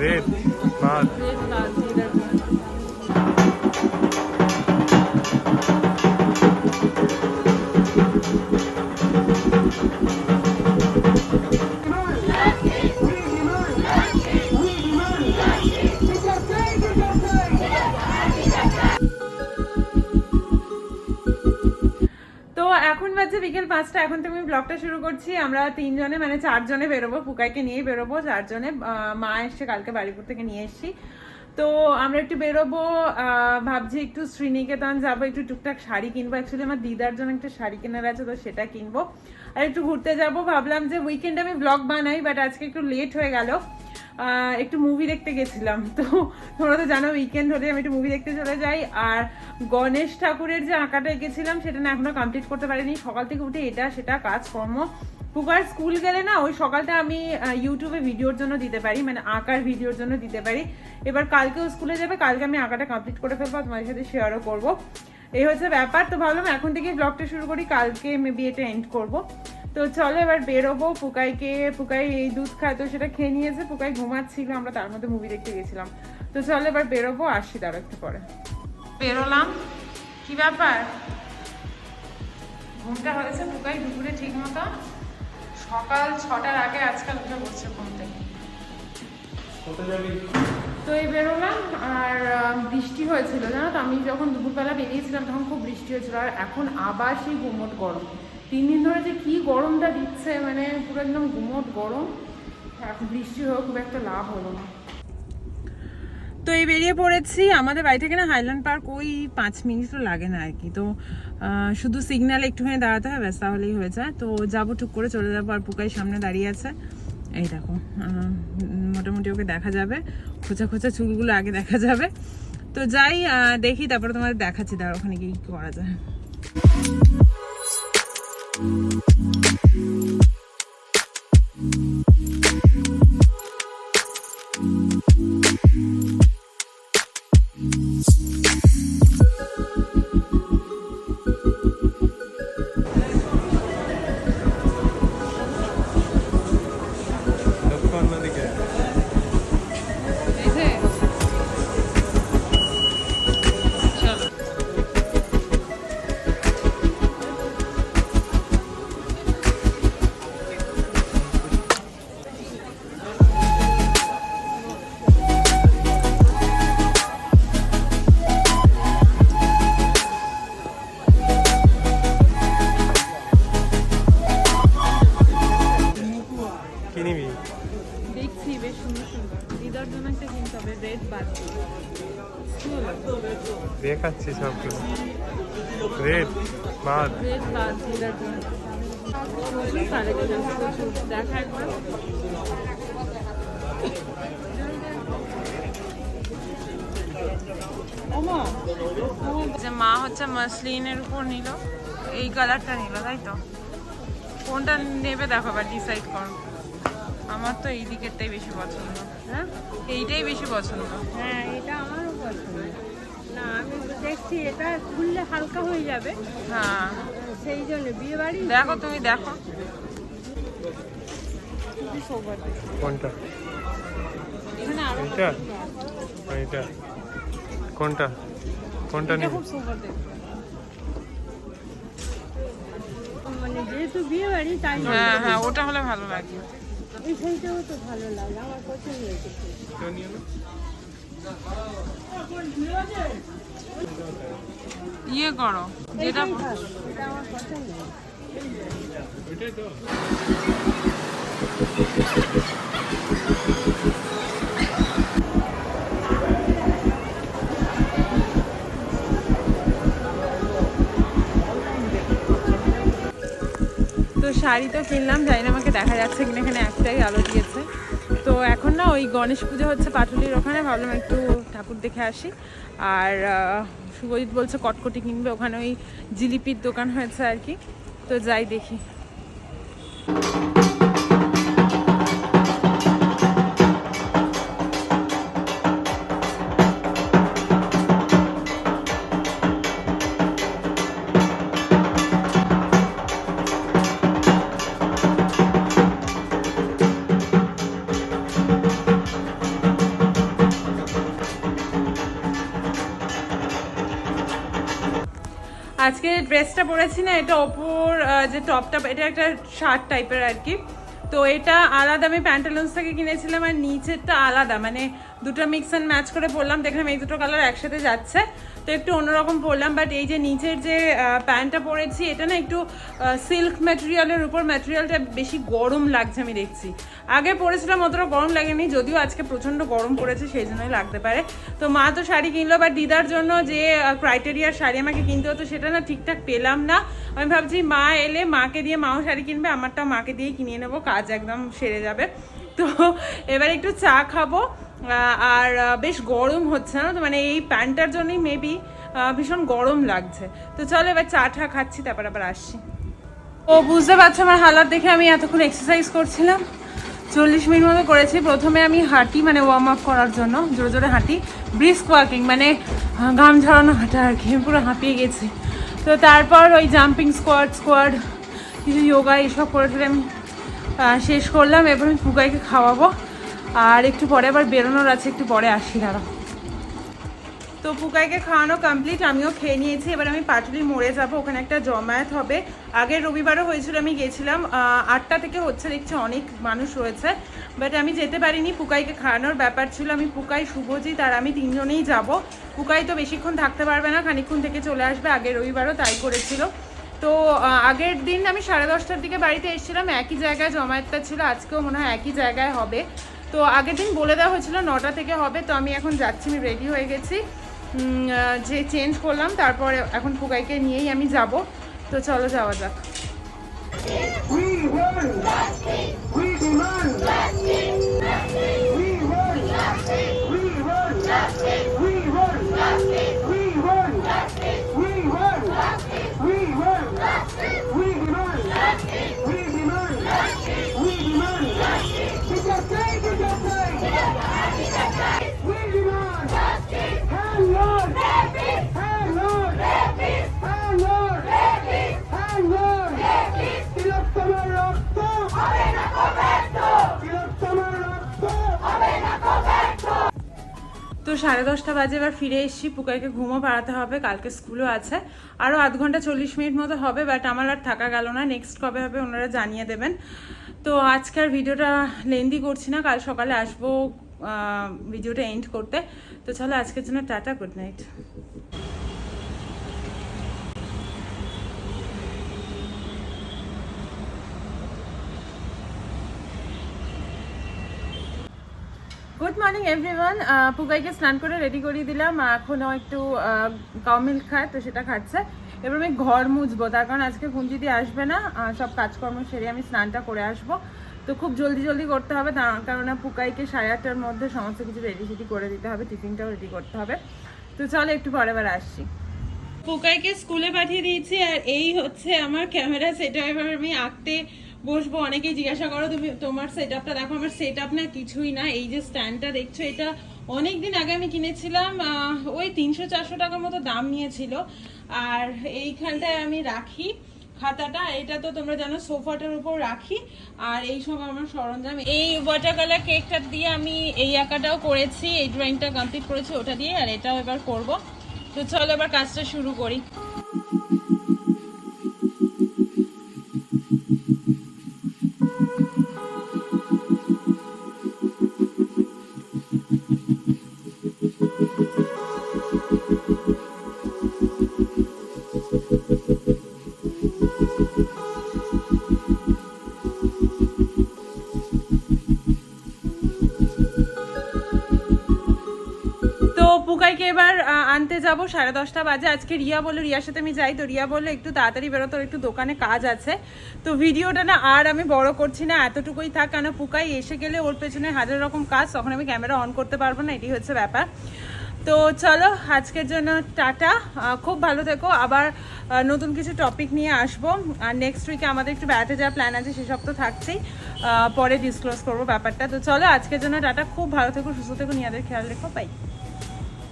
Red বিকেল পাঁচটা, এখন থেকে আমি ব্লগটা শুরু করছি। আমরা তিনজনে মানে চারজনে বেরোবো পুকাইকে নিয়ে বেরোবো। চারজনে মা এসছে, কালকে বাড়িপুর থেকে নিয়ে এসছি। তো আমরা একটু বেরোবো ভাবছি একটু শ্রীনিকেতন যাব, একটু টুকটাক শাড়ি কিনবো। অ্যাকচুয়ালি আমার দিদার জন্য একটা শাড়ি কেনার আছে, তো সেটা কিনবো। আর একটু ঘুরতে যাব, ভাবলাম যে উইকেন্ডে আমি ব্লগ বানাই বাট আজকে একটু লেট হয়ে গেল। একটু মুভি দেখতে গেছিলাম, তো তোমরা তো জানো উইকেন্ড হলে আমি একটু মুভি দেখতে চলে যাই। আর গণেশ ঠাকুরের যে আঁকাটা এঁকেছিলাম, সেটা না এখনও কমপ্লিট করতে পারিনি। সকাল থেকে উঠে এটা সেটা কাজকর্ম। পুকার স্কুল গেলে না, ওই সকালটা আমি ইউটিউবে ভিডিওর জন্য দিতে পারি মানে আঁকার ভিডিওর জন্য দিতে পারি। এবার কালকেও স্কুলে যাবে, কালকে আমি আঁকাটা কমপ্লিট করে ফেলব তোমাদের সাথে শেয়ারও করব। এই হচ্ছে ব্যাপার, তো ভাবলাম এখন থেকে ব্লগটা শুরু করি, কালকে মেবি এটা এন্ড করব। তো চলো এবার বেরোবো, পুকাইকে, পুকাই এই দুধ খায়, তো সেটা খেয়ে নিয়েছে, পুকাই ঘুমাচ্ছিল, আমরা তার মধ্যে মুভি দেখতে গেছিলাম। তো চলো এবার বেরোবো, আসি তার একটু পরে। বেরোলাম, কি ব্যাপার? ঘুমটা হয়েছে পুকাই, দুপুরে ঠিক মতো। সকাল ছটার আগে আজকাল উঠে বসছে ঘুম থেকে। তো এই বেরোলাম আর বৃষ্টি হয়েছিল, জানো তো? আমি যখন দুপুরবেলা বেরিয়েছিলাম, তখন খুব বৃষ্টি হয়েছিল, আর এখন আবার সেই গুমোট গরম। তিন দিন ধরে যে কি গরমটা দিচ্ছে মানে পুরো একদম গুমোট গরম। এখন বৃষ্টি হয়েও খুব একটা লাভ হলো না। তো এই বেরিয়ে পড়েছি, আমাদের বাড়ি থেকে না হাইল্যান্ড পার্ক ওই পাঁচ মিনিটও লাগে না আর কি। তো শুধু সিগন্যালে একটুখানি দাঁড়াতে হবে ব্যাস তাহলেই হয়ে যায়। তো যাব, টুক করে চলে যাব, আর পুকাই সামনে দাঁড়িয়ে আছে। এই দেখো মোটামুটি ওকে দেখা যাবে। খোঁচা খোঁচা চুলগুলো আগে দেখা যাবে। তো যাই দেখি, তারপরে তোমাদের দেখাচ্ছি। তার ওখানে কি করা যায়। একটা কিনতে হবে রেড বাদ দেখাচ্ছি সবগুলো রেড ভাত রেড বাদ। প্রচুর কালেকশন প্রচুর দেখা একবার যে মা হচ্ছে মাসলিনের উপর নিল এই কালারটা নিল তাই তো? কোনটা নেবে দেখো আবার ডিসাইড করো। আমার তো এই দিকেরটাই বেশি পছন্দ। হ্যাঁ? এইটাই বেশি পছন্দ। হ্যাঁ এটা আমারও পছন্দ। না আমি দেখছি এটা খুললে হালকা হয়ে যাবে। হ্যাঁ। সেই জন্য বিয়ে বাড়ি দেখো তুমি দেখো। কোনটা? এখানে আরও কোনটা? কোনটা এটা খুব সুন্দর দেখতে মানে যেহেতু বিয়ে বাড়ি তাই। হ্যাঁ হ্যাঁ ওটা হলে ভালো লাগে। এই তো ভালো লাগে আমার পছন্দ হয়েছে ইয়ে করো যেটা আমার পছন্দ। তো। শাড়ি তো কিনলাম জানি না দেখা যাচ্ছে কিনা এখানে একটাই আলো দিয়েছে। তো এখন না ওই গণেশ পুজো হচ্ছে পাটুলির ওখানে, ভাবলাম একটু ঠাকুর দেখে আসি। আর শুভজিৎ বলছে কটকটি কিনবে, ওখানে ওই জিলিপির দোকান হয়েছে আর কি। তো যাই দেখি। ড্রেসটা পরেছি না, এটা ওপর যে টপটা এটা একটা শার্ট টাইপের আর কি তো এটা আলাদা, আমি প্যান্টালুন্স থেকে কিনেছিলাম আর নিচেরটা আলাদা। মানে দুটো মিক্স অ্যান্ড ম্যাচ করে পরলাম, দেখলাম এই দুটো কালার একসাথে যাচ্ছে। তো একটু অন্যরকম পরলাম বাট এই যে নিচের যে প্যান্টটা পরেছি, এটা না একটু সিল্ক ম্যাটেরিয়ালের উপর ম্যাটেরিয়ালটা বেশি গরম লাগছে আমি দেখছি। আগে পরেছিলাম, অতটা গরম লাগেনি, যদিও আজকে প্রচণ্ড গরম পড়েছে, সেই জন্যই লাগতে পারে। তো মা তো শাড়ি কিনলো বাট দিদার জন্য যে ক্রাইটেরিয়ার শাড়ি আমাকে কিনতে হতো, সেটা না ঠিকঠাক পেলাম না। আমি ভাবছি, মা এলে মাকে দিয়ে মাও শাড়ি কিনবে আমারটাও মাকে দিয়েই কিনিয়ে নেব, কাজ একদম সেরে যাবে। তো এবার একটু চা খাব। আর বেশ গরম হচ্ছে না তো? মানে এই প্যান্টটার জন্যই মেবি ভীষণ গরম লাগছে। তো চলো এবার চা টা খাচ্ছি, তারপর আবার আসছি। ও, বুঝতে পারছ আমার হালাত দেখে আমি এতক্ষণ এক্সারসাইজ করছিলাম। চল্লিশ মিনিট মতো করেছি। প্রথমে আমি হাঁটি মানে ওয়ার্ম আপ করার জন্য, জোরে জোরে হাঁটি। ব্রিস্ক ওয়াকিং মানে ঘাম ঝরানো হাঁটা আর কি পুরো হাঁপিয়ে গেছি। তো তারপর ওই জাম্পিং স্কোয়াড স্কোয়াড কিছু যোগা এইসব করে আমি শেষ করলাম। এবার আমি পুকাইকে খাওয়াবো। আর একটু পরে আবার বেরোনোর আছে, একটু পরে আসি দাঁড়া তো পুকাইকে খাওয়ানো কমপ্লিট আমিও খেয়ে নিয়েছি। এবার আমি পাটুলি মোড়ে যাব, ওখানে একটা জমায়েত হবে। আগের রবিবারও হয়েছিল, আমি গেছিলাম। আটটা থেকে হচ্ছে, দেখছি অনেক মানুষ রয়েছে। বাট আমি যেতে পারিনি পুকাইকে খাওয়ানোর ব্যাপার ছিল। আমি পুকাই শুভজিৎ আর আমি তিনজনেই যাব। পুকাই তো বেশিক্ষণ থাকতে পারবে না, খানিকক্ষণ থেকে চলে আসবে, আগের রবিবারও তাই করেছিল। তো আগের দিন আমি সাড়ে দশটার দিকে বাড়িতে এসেছিলাম, একই জায়গায় জমায়েতটা ছিল, আজকেও মনে হয় একই জায়গায় হবে। তো আগের দিন বলে দেওয়া হয়েছিল নটা থেকে হবে, তো আমি এখন যাচ্ছি, আমি রেডি হয়ে গেছি। যে চেঞ্জ করলাম, তারপরে এখন ফুকাইকে নিয়েই আমি যাব। তো চলো যাওয়া যাক। সাড়ে দশটা বাজে এবার ফিরে এসেছি। পুকাইকে ঘুমো পাড়াতে হবে, কালকে স্কুলও আছে। আরও আধ ঘণ্টা চল্লিশ মিনিট মতো হবে বাট আমার আর থাকা গেল না। নেক্সট কবে হবে ওনারা জানিয়ে দেবেন। তো আজকের ভিডিওটা লেন্দি করছি না, কাল সকালে আসব ভিডিওটা এন্ড করতে। তো চলো আজকের জন্য tata good night good morning everyone পুকাইকে স্নান করে রেডি করিয়ে দিলাম। এখনও একটু কাউ মিল্ক খায়, তো সেটা খাচ্ছে। এবার আমি ঘর মুছবো, তার কারণ আজকে পুঞ্জিদি আসবে না সব কাজকর্ম সেরে আমি স্নানটা করে আসব। তো খুব জলদি জলদি করতে হবে, তার কারণ পুকাইকে সাড়ে আটটার মধ্যে সমস্ত কিছু রেডি সেডি করে দিতে হবে, টিফিনটাও রেডি করতে হবে। তো চলো একটু পরে বার আসছি। পুকাইকে স্কুলে পাঠিয়ে দিয়েছি, আর এই হচ্ছে আমার ক্যামেরা, সেটা এবার আমি আঁকতে বসবো, অনেকেই জিজ্ঞাসা করো, তুমি তোমার সেট আপটা দেখো, আমার সেট আপ না কিছুই না, এই যে স্ট্যান্ডটা দেখছ, এটা অনেক দিন আগে আমি কিনেছিলাম ওই তিনশো চারশো টাকার মতো দাম নিয়েছিল। আর এইখানটায় আমি রাখি খাতাটা, এটা তো তোমরা জানো, সোফাটার উপর রাখি, আর এই সব আমার সরঞ্জাম। এই ওয়াটার কালার কেকটা দিয়ে আমি এই আঁকাটাও করেছি, এই ড্রয়িংটা কমপ্লিট করেছি, ওটা দিয়ে, আর এটাও এবার করব। তো চলো, এবার কাজটা শুরু করি। পুকাইকে এবার আনতে যাব। সাড়ে দশটা বাজে। আজকে রিয়া বলল, রিয়ার সাথে আমি যাই তো। রিয়া বলল, একটু তাড়াতাড়ি বেরো, তোর একটু দোকানে কাজ আছে। তো ভিডিওটা না আর আমি বড় করছি না, এতটুকুই থাক। কেন পুকাই এসে গেলে ওর পেছনে হাজার রকম কাজ, তখন আমি ক্যামেরা অন করতে পারব না এটি হচ্ছে ব্যাপার। তো চলো, আজকের জন্য টাটা। খুব ভালো থেকো। আবার নতুন কিছু টপিক নিয়ে আসব। আর নেক্সট উইকে আমাদের একটু বেড়াতে যাওয়ার প্ল্যান আছে সেসব তো থাকছেই। পরে ডিসক্লোজ করব ব্যাপারটা। তো চলো, আজকের জন্য টাটা। খুব ভালো থেকো, সুস্থ থেকো, নিয়াদের খেয়াল রেখো। বাই